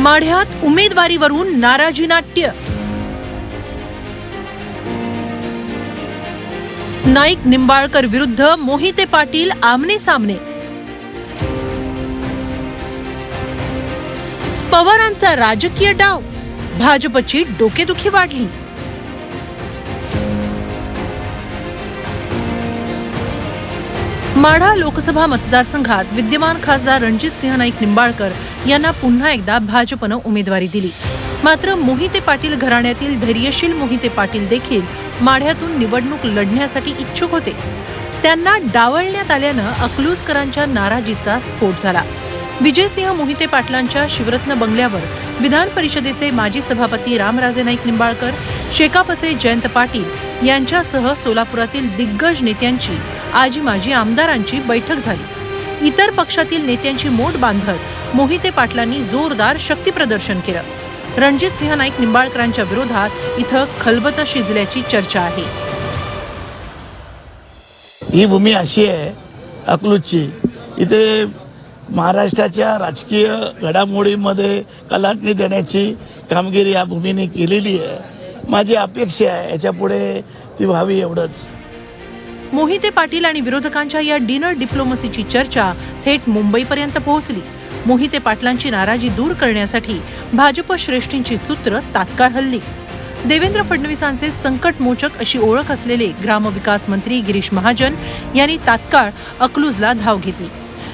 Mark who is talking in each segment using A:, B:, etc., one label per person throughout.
A: माढ्यात उमेदवारीवरून नाराजी नाट्य. नाईक निंबाळकर विरुद्ध मोहिते पाटील आमने सामने. पवारांचा राजकीय डाव. भाजपची डोकेदुखी वाढली. माढा लोकसभा मतदारसंघात विद्यमान खासदार रणजित सिंह नाईक निंबाळकर यांना पुन्हा एकदा भाजपनं उमेदवारी दिली. मात्र मोहिते पाटील घराण्यातील धैर्यशील मोहिते पाटील देखील माढ्यातून निवडणूक लढण्यासाठी इच्छुक होते. त्यांना डावलण्यात आल्यानं अकलूजकरांच्या नाराजीचा स्फोट झाला. विजयसिंह मोहिते पाटलांच्या शिवरत्न बंगल्यावर विधान परिषदेचे माजी सभापती रामराजे नाईक निंबाळकर शेकापचे जयंत पाटील यांच्यासह सोलापुरातील दिग्गज नेत्यांची आजी माजी आमदारांची बैठक झाली. इतर पक्षातील नेत्यांची मोठ बांधत मोहिते पाटलांनी जोरदार शक्तीप्रदर्शन केलं. रणजित सिंह नाईक निंबाळकरांच्या विरोधात इथं खलबत शिजल्याची चर्चा आहे.
B: ही भूमी अशी आहे अकलूजची. इथे महाराष्ट्राच्या राजकीय घडामोडीमध्ये कलाटणी देण्याची कामगिरी या भूमीने केलेली आहे. माझी अपेक्षा आहे याच्यापुढे ती व्हावी एवढंच.
A: मोहिते पाटील आणि विरोधकांच्या या डिनर डिप्लोमसीची चर्चा थेट मुंबईपर्यंत पोहोचली. मोहिते पाटलांची नाराजी दूर करण्यासाठी भाजप श्रेष्ठींची सूत्र तात्काळ हल्ली. देवेंद्र फडणवीसांचे संकटमोचक अशी ओळख असलेले ग्रामविकास मंत्री गिरीश महाजन यांनी तात्काळ अकलूजला धाव घेतली.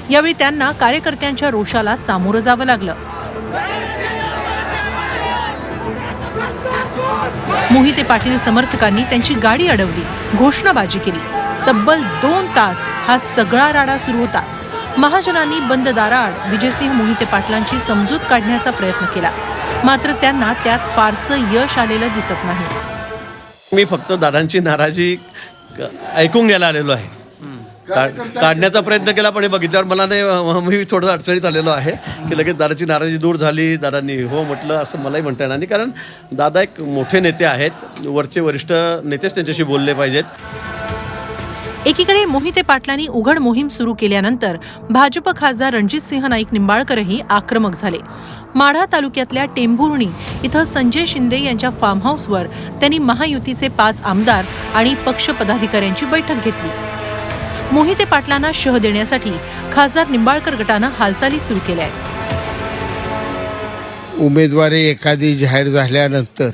A: यावेळी त्यांना कार्यकर्त्यांच्या रोषाला सामोरं जावं लागलं. मोहिते पाटील समर्थकांनी त्यांची गाडी अडवली घोषणाबाजी केली. तब्बल दोन तास हा सगळा राडा सुरू होता. महाजनांनी बंद दाराआड विजयसिंह मोहिते पाटलांची समजूत काढण्याचा प्रयत्न केला. मात्र त्यांना त्यात फारसं यश आलेलं दिसत नाही.
C: मी फक्त दादांची नाराजी ऐकून घ्यायला आलेलो आहे. का- काढण्याचा प्रयत्न केला पण हे बघितल्यावर मला नाही मी थोडंसं अडचणीत आलेलो आहे की लगेच दादाची नाराजी दूर झाली दादांनी हो म्हटलं असं मलाही म्हणता येणार नाही. कारण दादा एक मोठे नेते आहेत वरचे वरिष्ठ नेतेच त्यांच्याशी बोलले पाहिजेत.
A: एकीकडे मोहिते पाटलांनी उघड मोहीम सुरू केल्यानंतर भाजप खासदार रणजितसिंह नाईक निंबाळकरही आक्रमक झाले. माढा तालुक्यातल्या टेंभुर्णी इथं संजय शिंदे यांच्या फार्म हाऊसवर त्यांनी महायुतीचे पाच आमदार आणि पक्ष पदाधिकाऱ्यांची बैठक घेतली. मोहिते पाटलांना शह देण्यासाठी खासदार निंबाळकर गटानं हालचाली सुरू केल्या. आहेत
D: उमेदवारी एखादी जाहीर झाल्यानंतर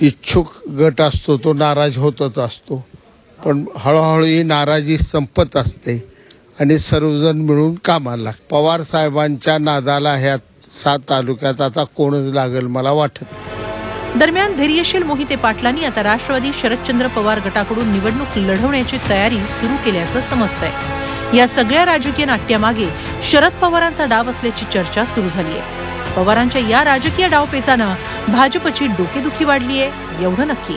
D: इच्छुक गट असतो तो नाराज होतच असतो. पण हळूहळू ही नाराजी संपत असते आणि सर्वजण मिळून कामाला पवार साहेबांच्या नादाला ह्या सात तालुक्यात आता कोणच लागेल मला वाटत
A: दरम्यान धैर्यशील मोहिते पाटलांनी आता राष्ट्रवादी शरदचंद्र पवार गटाकडून निवडणूक लढवण्याची तयारी सुरू केल्याचं समजतंय. या सगळ्या राजकीय नाट्यामागे शरद पवारांचा डाव असल्याची चर्चा सुरू झाली आहे पवारांच्या या राजकीय डावपेचानं भाजपची डोकेदुखी वाढली आहे एवढं नक्की.